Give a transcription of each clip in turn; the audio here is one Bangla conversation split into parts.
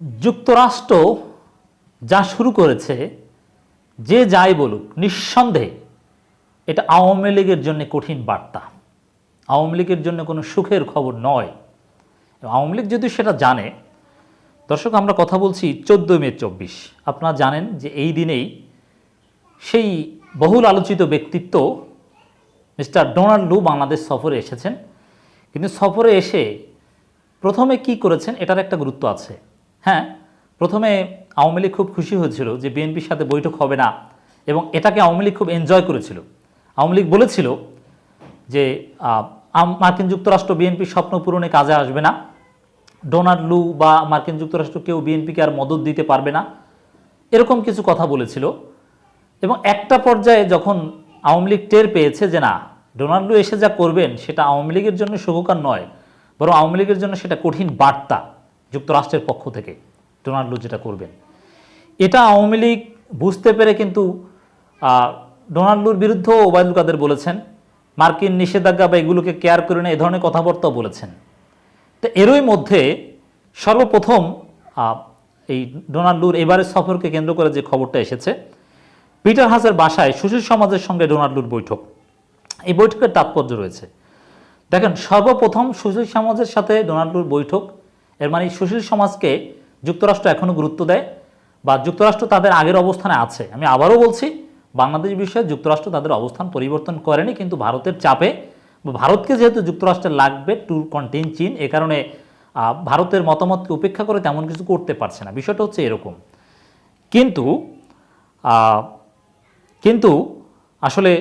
যুক্তরাষ্ট্র যা শুরু করেছে, যে যাই বলুক, নিঃসন্দেহে এটা আওয়ামী লীগের জন্য কঠিন বার্তা। আওয়ামী লীগের জন্য কোনো সুখের খবর নয়। আওয়ামী লীগ যদি সেটা জানে, দর্শক, আমরা কথা বলছি চোদ্দোই মে চব্বিশ। আপনারা জানেন যে এই দিনেই সেই বহুল আলোচিত ব্যক্তিত্ব মিস্টার ডোনাল্ড লু বাংলাদেশ সফরে এসেছেন। কিন্তু সফরে এসে প্রথমে কি করেছেন, এটার একটা গুরুত্ব আছে। হ্যাঁ প্রথমে আওয়ামী লীগ খুব খুশি হয়েছিল যে বিএনপির সাথে বৈঠক হবে না এবং এটাকে আওয়ামী লীগ খুব এনজয় করেছিল। আওয়ামী লীগ বলেছিল যে মার্কিন যুক্তরাষ্ট্র বিএনপির স্বপ্ন পূরণে কাজে আসবে না। ডোনাল্ড লু বা মার্কিন যুক্তরাষ্ট্র কেউ বিএনপিকে আর মদত দিতে পারবে না। এরকম কিছু কথা বলেছিল এবং একটা পর্যায়ে যখন আওয়ামী লীগ টের পেয়েছে যে না, ডোনাল্ডো এসে যা করবেন সেটা আওয়ামী লীগের জন্য শুভকার নয়, বরং আওয়ামী লীগের জন্য সেটা কঠিন বার্তা। যুক্তরাষ্ট্রের পক্ষ থেকে, ডোনাল্ডো যেটা করবেন। এটা আওয়ামী লীগ বুঝতে পেরে কিন্তু ডোনাল্ডোর বিরুদ্ধেও ওবায়দুল কাদের বলেছেন, মার্কিন নিষেধাজ্ঞা বা এগুলোকে কেয়ার করে না এ ধরনের কথাবার্তাও বলেছেন। তো এরই মধ্যে সর্বপ্রথম এই ডোনাল্ডোর এবারের সফরকে কেন্দ্র করে যে খবরটা এসেছে, পিটার হাসের বাসায় সুশীল সমাজের সঙ্গে ডোনাল্ডোর বৈঠক। এই বৈঠকের তাৎপর্য রয়েছে। দেখেন, সর্বপ্রথম সুশীল সমাজের সাথে ডোনাল্ডোর বৈঠক এর মানে সুশীল সমাজকে যুক্তরাষ্ট্র এখনও গুরুত্ব দেয় বা যুক্তরাষ্ট্র তাদের আগের অবস্থানে আছে। আমি আবারও বলছি, বাংলাদেশ বিষয়ে যুক্তরাষ্ট্র তাদের অবস্থান পরিবর্তন করেনি, কিন্তু ভারতের চাপে বা ভারতকে যেহেতু যুক্তরাষ্ট্রের লাগবে টু কন্টেন চীন, এ কারণে ভারতের মতামতকে উপেক্ষা করে তেমন কিছু করতে পারছে না। বিষয়টা হচ্ছে এরকম। কিন্তু কিন্তু আসলে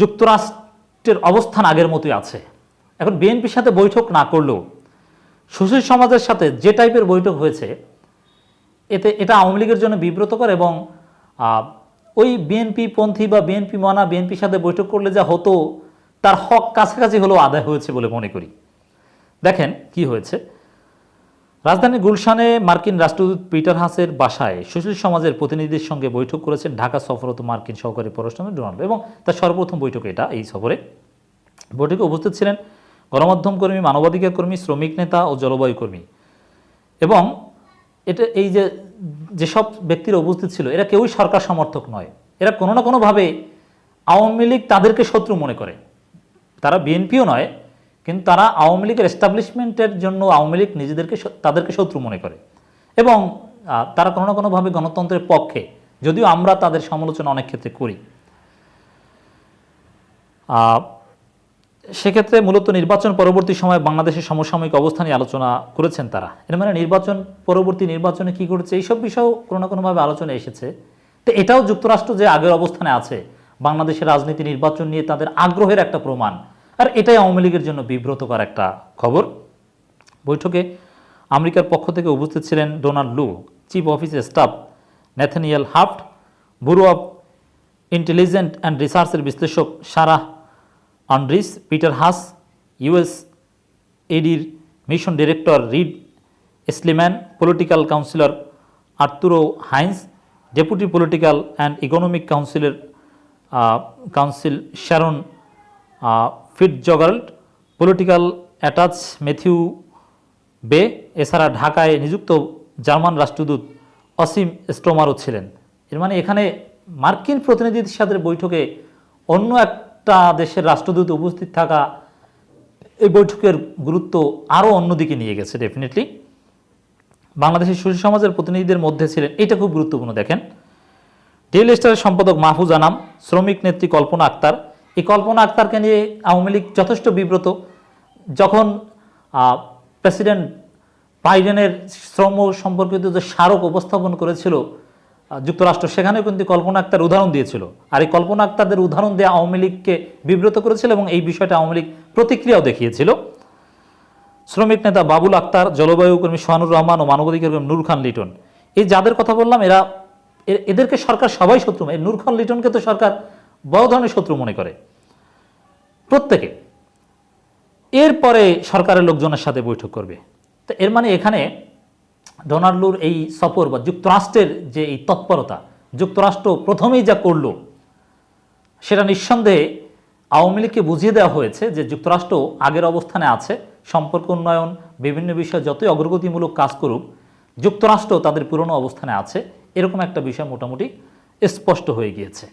যুক্তরাষ্ট্রের অবস্থান আগের মতোই আছে। এখন বিএনপির সাথে বৈঠক না করলেও সুশীল সমাজের সাথে যে টাইপের বৈঠক হয়েছে, এতে এটা আওয়ামী লীগের জন্য বিব্রতকর এবং ওই বিএনপি পন্থী বা বিএনপি মানা বিএনপির সাথে বৈঠক করলে যা হতো, তার হক কাছাকাছি হলেও আদায় হয়েছে বলে মনে করি। দেখেন কি হয়েছে। রাজধানীর গুলশানে মার্কিন রাষ্ট্রদূত পিটার হাসের বাসায় সুশীল সমাজের প্রতিনিধিদের সঙ্গে বৈঠক করেছেন ঢাকা সফরত মার্কিন সহকারী পররাষ্ট্রমন্ত্রী ডোনাল্ড এবং তার সর্বপ্রথম বৈঠক এটা এই সফরে। বৈঠকে উপস্থিত ছিলেন গণমাধ্যম কর্মী, মানবাধিকার কর্মী, শ্রমিক নেতা ও জলবায়ু কর্মী। এবং এটা এই যে, যেসব ব্যক্তিরা উপস্থিত ছিল, এরা কেউই সরকার সমর্থক নয়। এরা কোনো না কোনোভাবে আওয়ামী লীগ তাদেরকে শত্রু মনে করে। তারা বিএনপিও নয়, কিন্তু তারা আওয়ামী লীগের এস্টাবলিশমেন্টের জন্য আওয়ামী লীগ নিজেদেরকে তাদেরকে শত্রু মনে করে। এবং তারা কোনো না কোনোভাবে গণতন্ত্রের পক্ষে, যদিও আমরা তাদের সমালোচনা অনেক ক্ষেত্রে করি। সেক্ষেত্রে মূলত নির্বাচন পরবর্তী সময়ে বাংলাদেশের সমসাময়িক অবস্থা নিয়ে আলোচনা করেছেন তারা। এর মানে নির্বাচন, পরবর্তী নির্বাচনে কি করেছে এইসব বিষয়েও কোনো না কোনোভাবে আলোচনা এসেছে। তো এটাও যুক্তরাষ্ট্র যে আগের অবস্থানে আছে, বাংলাদেশের রাজনীতি নির্বাচন নিয়ে তাদের আগ্রহের একটা প্রমাণ। আর এটাই আওয়ামী লীগের জন্য বিব্রতকর একটা খবর। বৈঠকে আমেরিকার পক্ষ থেকে উপস্থিত ছিলেন ডোনাল্ড লু, চিফ অফিসের staff Nathaniel Haft, bureau of intelligent and রিসার্চের বিশ্লেষক Sarah Andries Peter Haas, US এডির mission director Reed Aeschliman political councillor Arturo Hines, deputy political and economic কাউন্সিলের council Sharon Fitz Fitzgerald political attache Matthew Bey, এছাড়া ঢাকায় নিযুক্ত জার্মান রাষ্ট্রদূত অসীম স্টোমারও ছিলেন। এর মানে এখানে মার্কিন প্রতিনিধিদের সাথে বৈঠকে অন্য একটা দেশের রাষ্ট্রদূত উপস্থিত থাকা এই বৈঠকের গুরুত্ব আরও অন্যদিকে নিয়ে গেছে ডেফিনেটলি বাংলাদেশের সুশীল সমাজের প্রতিনিধিদের মধ্যে ছিলেন, এটা খুব গুরুত্বপূর্ণ, দেখেন। ডেইলি স্টারের সম্পাদক মাহফুজ আনাম, শ্রমিক নেত্রী কল্পনা আক্তার। এই কল্পনা আক্তারকে নিয়ে আওয়ামী লীগ যথেষ্ট বিব্রত। যখন প্রেসিডেন্ট বাইডেনের শ্রম সম্পর্কিত যে স্মারক উপস্থাপন করেছিল যুক্তরাষ্ট্র সেখানেও কিন্তু কল্পনা আক্তার উদাহরণ দিয়েছিল। আর এই কল্পনা আক্তারদের উদাহরণ দিয়ে আওয়ামী লীগকে বিব্রত করেছিল এবং এই বিষয়টা আওয়ামী লীগ প্রতিক্রিয়াও দেখিয়েছিল। শ্রমিক নেতা বাবুল আক্তার, জলবায়ু কর্মী সোহানুর রহমান ও মানবাধিকার কর্মী নূর খান লিটন। এই যাদের কথা বললাম, এরা এদেরকে সরকার সবাই শত্রু, এই নূর খান লিটনকে তো সরকার বড় ধরনের শত্রু মনে করে। প্রত্যেকে। এরপরে সরকারের লোকজনের সাথে বৈঠক করবে। তো এর মানে এখানে ডোনাল্ডুর এই সফর বা যুক্তরাষ্ট্রের যে এই তৎপরতা, যুক্তরাষ্ট্র প্রথমেই যা করল, সেটা নিঃসন্দেহে আওয়ামী লীগকে বুঝিয়ে দেওয়া হয়েছে যে যুক্তরাষ্ট্র আগের অবস্থানে আছে, সম্পর্ক উন্নয়ন, বিভিন্ন বিষয়ে যতই অগ্রগতিমূলক কাজ করুক, যুক্তরাষ্ট্র তাদের পুরনো অবস্থানে আছে, এরকম একটা বিষয় মোটামুটি স্পষ্ট হয়ে গিয়েছে।